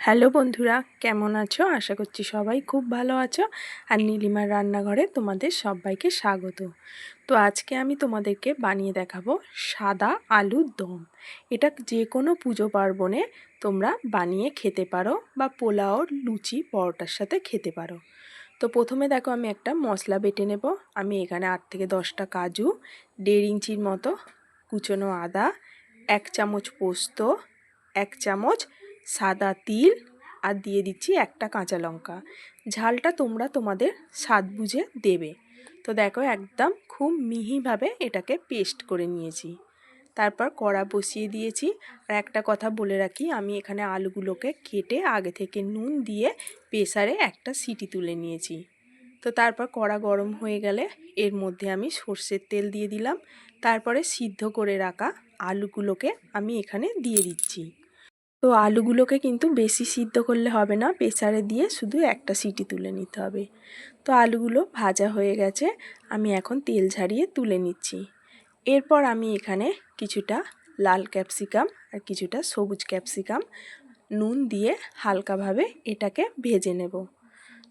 Hello বন্ধুরা, কেমন আছো? আশা করছি সবাই খুব ভালো আছো। আর নীলিমার রান্নাঘরে তোমাদের সবাইকে স্বাগত। তো আজকে আমি তোমাদেরকে বানিয়ে দেখাবো সাদা আলুর দম। এটা যে কোনো পুজো পার্বণে তোমরা বানিয়ে খেতে পারো বা পোলাও, লুচি, পরোটার সাথে খেতে পারো। তো প্রথমে দেখো আমি একটা মশলা বেটে নেব। আমি এখানে আট থেকে দশটা কাজু, দেড় ইঞ্চির মতো কুচনো আদা, এক চামচ পোস্ত, এক চামচ সাদা তিল আর দিয়ে দিচ্ছি একটা কাঁচা লঙ্কা। ঝালটা তোমরা তোমাদের স্বাদ বুঝে দেবে। তো দেখো একদম খুব মিহিভাবে এটাকে পেস্ট করে নিয়েছি। তারপর কড়া বসিয়ে দিয়েছি। আর একটা কথা বলে রাখি, আমি এখানে আলুগুলোকে কেটে আগে থেকে নুন দিয়ে প্রেসারে একটা সিটি তুলে নিয়েছি। তো তারপর কড়া গরম হয়ে গেলে এর মধ্যে আমি সর্ষের তেল দিয়ে দিলাম। তারপরে সিদ্ধ করে রাখা আলুগুলোকে আমি এখানে দিয়ে দিচ্ছি। তো আলুগুলোকে কিন্তু বেশি সিদ্ধ করলে হবে না। প্রেসারে দিয়ে শুধু একটা সিটি তুলে নিতে হবে। তো আলুগুলো ভাজা হয়ে গেছে। আমি এখন তেল ঝারিয়ে তুলে নিচ্ছি। এরপর আমি এখানে কিছুটা লাল ক্যাপসিকাম আর কিছুটা সবুজ ক্যাপসিকাম নুন দিয়ে হালকাভাবে এটাকে ভেজে নেব।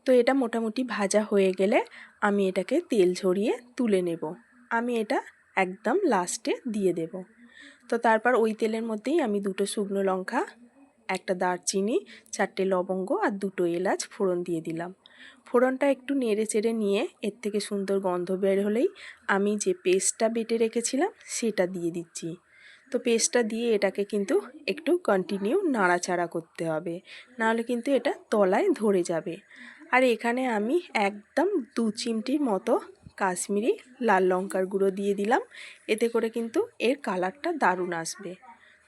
তো এটা মোটামুটি ভাজা হয়ে গেলে আমি এটাকে তেল ঝরিয়ে তুলে নেব। আমি এটা একদম লাস্টে দিয়ে দেব। তো তারপর ওই তেলের মধ্যেই আমি দুটো শুকনো লঙ্কা, একটা দারচিনি, চারটে লবঙ্গ আর দুটো এলাচ ফোড়ন দিয়ে দিলাম। ফোড়নটা একটু নেড়ে চেড়ে নিয়ে এর থেকে সুন্দর গন্ধ বের হলেই আমি যে পেস্টটা বেটে রেখেছিলাম সেটা দিয়ে দিচ্ছি। তো পেস্টটা দিয়ে এটাকে কিন্তু একটু কন্টিনিউ নাড়াচাড়া করতে হবে, নাহলে কিন্তু এটা তলায় ধরে যাবে। আর এখানে আমি একদম দু চিমটির মতো কাশ্মীরি লাল লঙ্কার গুঁড়ো দিয়ে দিলাম। এতে করে কিন্তু এর কালারটা দারুণ আসবে।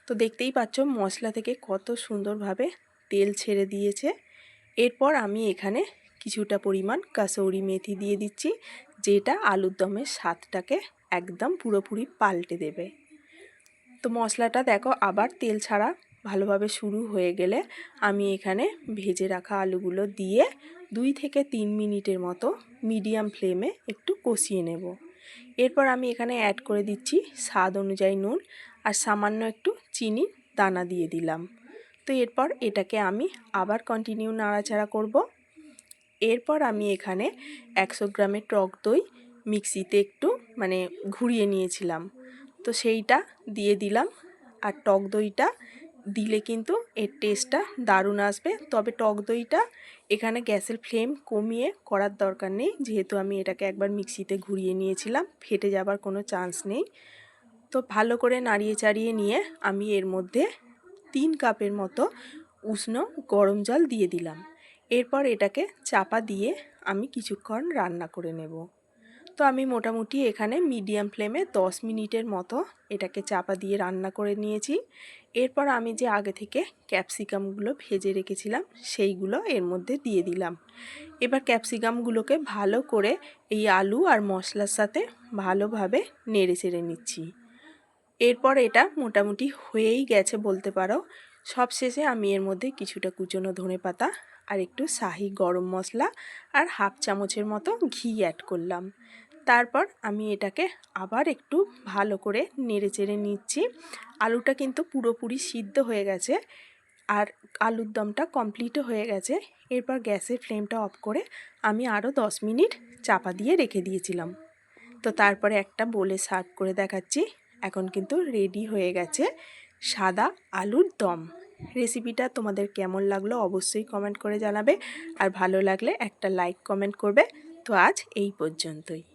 তো দেখতেই পাচ্ছ মশলা থেকে কত সুন্দরভাবে তেল ছেড়ে দিয়েছে। এরপর আমি এখানে কিছুটা পরিমাণ কাসৌরি মেথি দিয়ে দিচ্ছি, যেটা আলুর দমের স্বাদটাকে একদম পুরোপুরি পাল্টে দেবে। তো মশলাটা দেখো আবার তেল ছাড়া ভালোভাবে শুরু হয়ে গেলে আমি এখানে ভেজে রাখা আলুগুলো দিয়ে দুই থেকে তিন মিনিটের মতো মিডিয়াম ফ্লেমে একটু কষিয়ে নেব। এরপর আমি এখানে অ্যাড করে দিচ্ছি স্বাদ অনুযায়ী নুন আর সামান্য একটু চিনি দানা দিয়ে দিলাম। তো এরপর এটাকে আমি আবার কন্টিনিউ নাড়াচাড়া করব। এরপর আমি এখানে একশো গ্রামের টক দই মিক্সিতে একটু মানে ঘুরিয়ে নিয়েছিলাম। তো সেইটা দিয়ে দিলাম আর টক দইটা দিলে কিন্তু এর টেস্টটা দারুণ আসবে। তবে টক দইটা এখানে গ্যাসের ফ্লেম কমিয়ে করার দরকার নেই। যেহেতু আমি এটাকে একবার মিক্সিতে ঘুরিয়ে নিয়েছিলাম, ফেটে যাবার কোনো চান্স নেই। তো ভালো করে নাড়িয়ে চাড়িয়ে নিয়ে আমি এর মধ্যে তিন কাপের মতো উষ্ণ গরম জল দিয়ে দিলাম। এরপর এটাকে চাপা দিয়ে আমি কিছুক্ষণ রান্না করে নেব। তো আমি মোটামুটি এখানে মিডিয়াম ফ্লেমে 10 মিনিটের মতো এটাকে চাপা দিয়ে রান্না করে নিয়েছি। এরপর আমি যে আগে থেকে ক্যাপসিকামগুলো ভেজে রেখেছিলাম, সেইগুলো এর মধ্যে দিয়ে দিলাম। এবার ক্যাপসিকামগুলোকে ভালো করে এই আলু আর মশলার সাথে ভালোভাবে নেড়ে চেড়ে নিচ্ছি। এরপর এটা মোটামুটি হয়েই গেছে বলতে পারো। সব শেষে আমি এর মধ্যে কিছুটা কুচনো ধনে পাতা আর একটু শাহি গরম মশলা আর হাফ চামচের মতো ঘি অ্যাড করলাম। তারপর আমি এটাকে আবার একটু ভালো করে নেড়ে চেড়ে নিচ্ছি। আলুটা কিন্তু পুরোপুরি সিদ্ধ হয়ে গেছে আর আলুর দমটা কমপ্লিটও হয়ে গেছে। এরপর গ্যাসের ফ্লেমটা অফ করে আমি আরও দশ মিনিট চাপা দিয়ে রেখে দিয়েছিলাম। তো তারপরে একটা বলে সার্ভ করে দেখাচ্ছি। এখন কিন্তু রেডি হয়ে গেছে সাদা আলুর দম। রেসিপিটা তোমাদের কেমন লাগল অবশ্যই কমেন্ট করে জানাবে। আর ভালো লাগলে একটা লাইক কমেন্ট করবে। তো আজ এই পর্যন্তই।